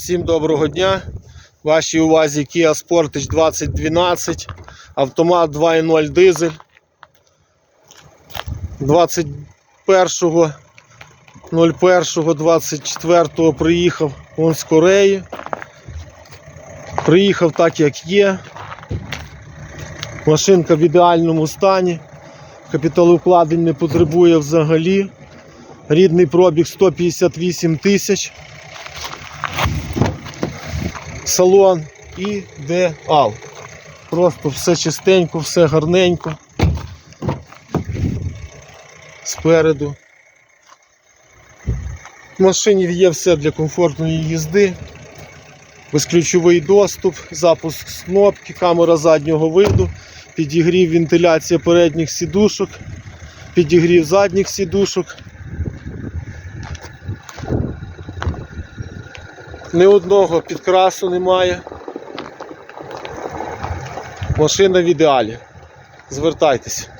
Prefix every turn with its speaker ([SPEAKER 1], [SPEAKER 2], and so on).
[SPEAKER 1] Всім доброго дня. Вашій увазі Kia Sportage 2012, автомат 2.0 дизель. 21.01.24 приїхав он з Кореї. Приїхав так, як є. Машинка в ідеальному стані. Капіталовкладень не потребує взагалі. Рідний пробіг 158 тисяч. Салон ідеал. Просто все чистенько, все гарненько. Спереду. В машині є все для комфортної їзди. Безключовий доступ, запуск з кнопки, камера заднього виду, підігрів вентиляція передніх сідушок, підігрів задніх сідушок. Ні одного підкрасу немає. Машина в ідеалі. Звертайтеся.